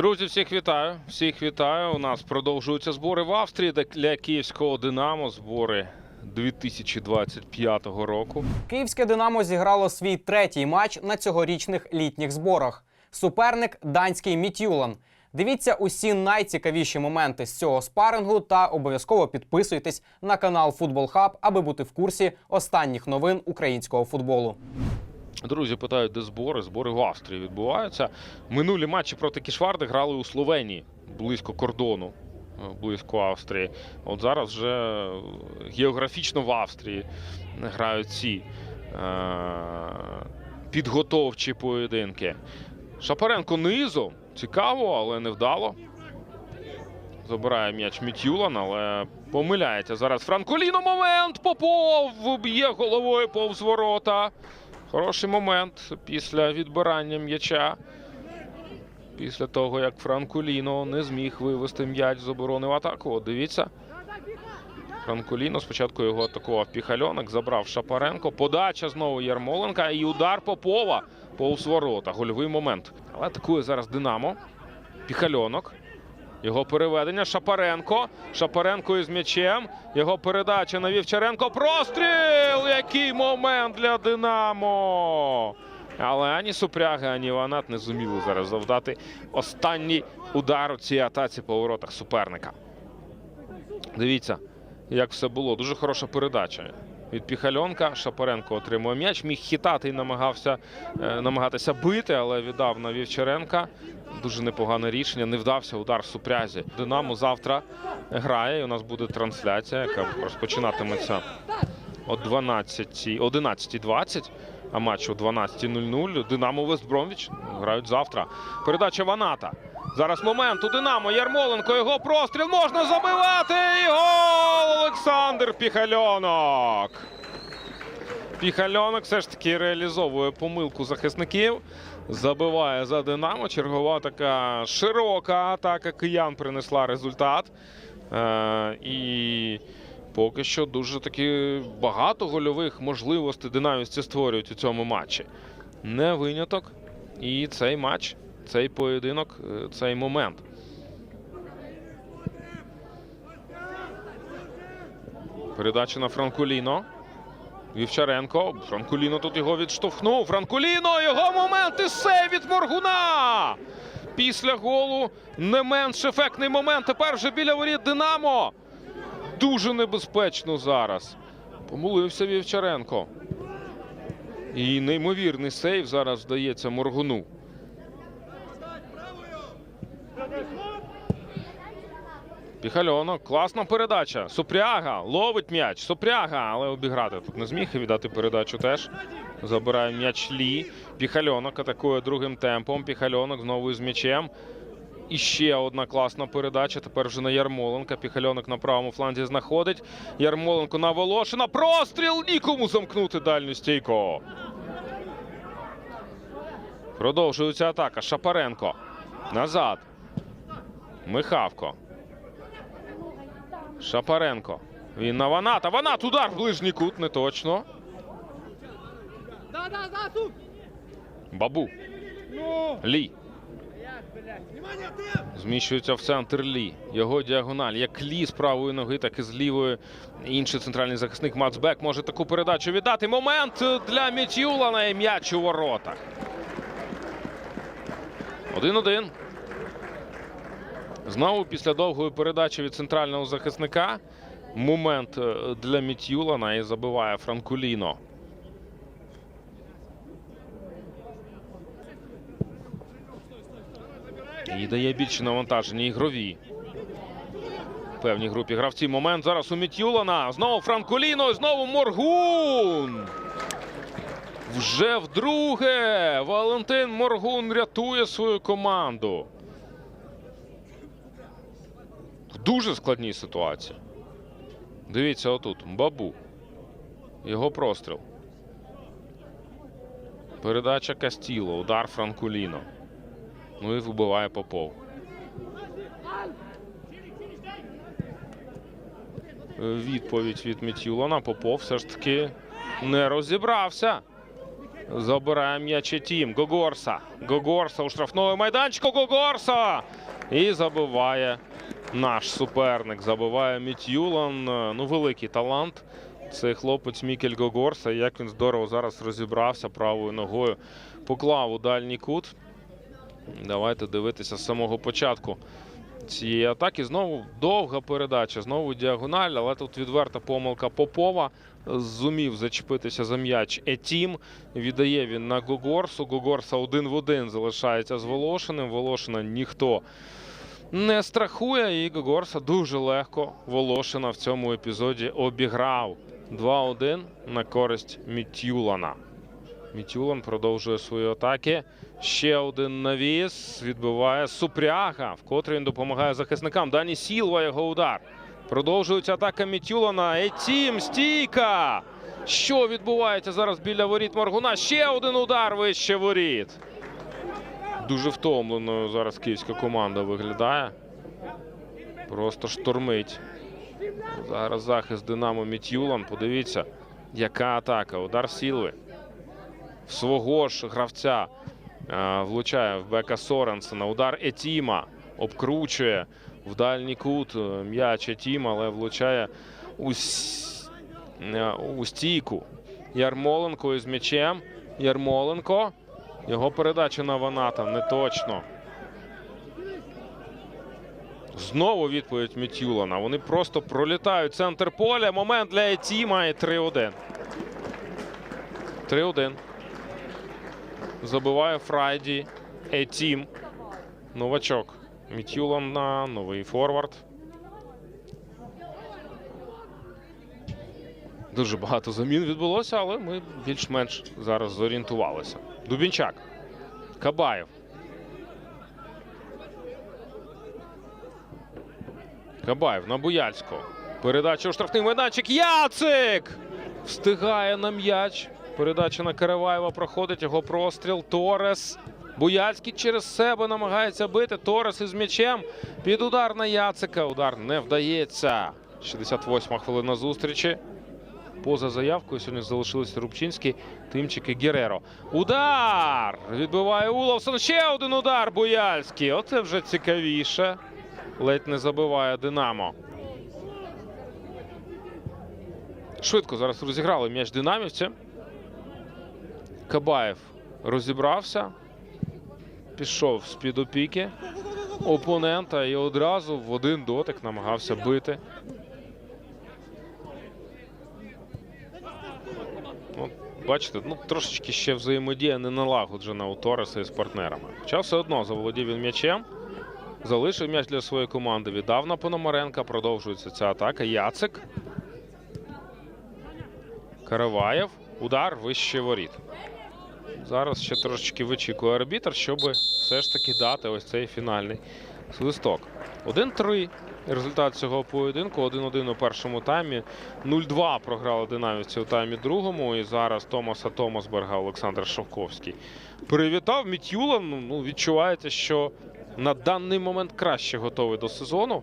Друзі, всіх вітаю. Всіх вітаю. У нас продовжуються збори в Австрії для київського Динамо. Збори 2025 року. Київське Динамо зіграло свій третій матч на цьогорічних літніх зборах. Суперник данський Мітюлан. Дивіться усі найцікавіші моменти з цього спарингу та обов'язково підписуйтесь на канал Футбол Хаб, аби бути в курсі останніх новин українського футболу. Друзі питають, де збори. Збори в Австрії відбуваються. Минулі матчі проти Кішварди грали у Словенії близько кордону, е, близько Австрії. От зараз вже географічно в Австрії грають ці е- підготовчі поєдинки. Шапаренко низом. Цікаво, але невдало. Забирає м'яч Мітюлан, але помиляється. Зараз Франколіно момент. Попов б'є головою повз ворота. Хороший момент після відбирання м'яча. Після того, як Франколіно не зміг вивести м'яч з оборони в атаку. От дивіться. Франколіно спочатку його атакував Піхальонок, забрав Шапаренко. Подача знову Ярмоленка і удар Попова повз ворота. Гольовий момент. Але атакує зараз Динамо. Піхальонок. Його переведення. Шапаренко. Шапаренко із м'ячем. Його передача на Вівчаренко. Простріл! Який момент для Динамо! Але ані Супряга, ані Ванат не зуміли зараз завдати останній удар у цій атаці по воротах суперника. Дивіться, як все було. Дуже хороша передача. Від Піхальонка Шапаренко отримує м'яч. Міг хітати і намагався е, намагатися бити, але віддав на Вівчаренка. Дуже непогане рішення. Не вдався удар Супрязі. Динамо завтра грає. І у нас буде трансляція, яка розпочинатиметься о 12, 11.20, а матч о 12.00. Динамо Вестбромвіч грають завтра. Передача Ваната. Зараз момент у Динамо. Ярмоленко. Його простріл можна забивати. І гол! Олександр Піхальонок. Піхальонок все ж таки реалізовує помилку захисників. Забиває за Динамо. Чергова така широка атака киян принесла результат. Е, і поки що дуже таки багато гольових можливостей динамівці створюють у цьому матчі. Не виняток. І цей матч, цей поєдинок, е, цей момент. Передача на Франкуліно. Вівчаренко. Франкуліно тут його відштовхнув. Франкуліно! Його момент і сейв від Моргуна! Після голу не менш ефектний момент. Тепер вже біля воріт Динамо. Дуже небезпечно зараз. Помилився Вівчаренко. І неймовірний сейв зараз вдається Моргуну. Піхальонок, класна передача. Супряга ловить м'яч. Супряга, але обіграти тут не зміг і віддати передачу теж. Забирає м'яч Лі. Піхальонок атакує другим темпом. Піхальонок знову із м'ячем. І ще одна класна передача. Тепер вже на Ярмоленка. Піхальонок на правому фланзі знаходить. Ярмоленко на Волошина. Простріл! Нікому замкнути дальню стійку. Продовжується атака. Шапаренко. Назад. Михавко. Шапаренко. Він на Ваната. Ванат удар в ближній кут. Не точно. Бабу. Ну! Лі. Зміщується в центр Лі. Його діагональ. Як Лі з правої ноги, так і з лівої. Інший центральний захисник Мацбек може таку передачу віддати. Момент для Мітюлана і м'яч у воротах. 1-1. Знову після довгої передачі від центрального захисника. Момент е, для Мітюлана і забиває Франкуліно. І дає більше навантаження ігрові. Певній групі гравців. Момент зараз у Мітюлана. Знову Франколіно, знову Моргун. Вже вдруге Валентин Моргун рятує свою команду. Дуже складній ситуації. Дивіться отут. Бабу. Його простріл. Передача Кастіло. Удар Франкуліно. Ну і вибиває Попов. Відповідь від Мітюлана. Попов все ж таки не розібрався. Забирає м'яч Тім. Гогорса. Гогорса у штрафному майданчику. Гогорса! І забиває наш суперник. Забиває Мітюлан. Ну, великий талант. Це хлопець Мікель Гогорса. Як він здорово зараз розібрався правою ногою. Поклав у дальній кут. Давайте дивитися з самого початку цієї атаки. Знову довга передача, знову діагональ, але тут відверта помилка Попова. Зумів зачепитися за м'яч Етім. Віддає він на Гогорсу. Гогорса один в один залишається з Волошиним. Волошина ніхто не страхує. І Гогорса дуже легко Волошина в цьому епізоді обіграв. 2-1 на користь Мітюлана. Мітюлан продовжує свої атаки. Ще один навіс. Відбиває Супряга, вкотре він допомагає захисникам. Дані Сілва його удар. Продовжується атака Мітюлана. Етім, стійка! Що відбувається зараз біля воріт Моргуна? Ще один удар вище воріт. Дуже втомленою зараз київська команда виглядає. Просто штормить. Зараз захист Динамо Мітюлан. Подивіться, яка атака. Удар Сілви. Свого ж гравця е, влучає в Бека Соренсена. Удар Етіма обкручує в дальній кут е, м'яч Етіма, але влучає у, с- е, у стійку. Ярмоленко із м'ячем. Ярмоленко. Його передача на Ваната не точно. Знову відповідь Мітюлана. Вони просто пролітають центр поля. Момент для Етіма і 3-1. 3-1. Забиває Фрайді. Етім. Новачок. Мітюлан на новий форвард. Дуже багато замін відбулося, але ми більш-менш зараз зорієнтувалися. Дубінчак. Кабаєв. Кабаєв на Буяльського. Передача у штрафний майданчик. Яцик! Встигає на м'яч. Передача на Караваєва проходить його простріл. Торес. Буяльський через себе намагається бити. Торес із м'ячем. Під удар на Яцика. Удар не вдається. 68 хвилина зустрічі. Поза заявкою сьогодні залишилися Рубчинський, Тимчик і Гереро. Удар! Відбиває Уловсон. Ще один удар Буяльський. Оце вже цікавіше. Ледь не забиває Динамо. Швидко зараз розіграли м'яч динамівці. Кабаєв розібрався. Пішов з-під опіки опонента і одразу в один дотик намагався бити. Ну, бачите, ну трошечки ще взаємодія не налагоджена у Тореса із партнерами. Хоча все одно заволодів він м'ячем. Залишив м'яч для своєї команди. Віддав на Пономаренка. Продовжується ця атака. Яцик. Караваєв. Удар вище воріт. Зараз ще трошечки вичікує арбітр, щоб все ж таки дати ось цей фінальний свисток. 1-3. Результат цього поєдинку. 1-1 у першому таймі. 0-2 програли динамівці у таймі другому. І зараз Томаса Томасберга Олександр Шовковський привітав Мітюлан. Ну, відчувається, що на даний момент краще готовий до сезону.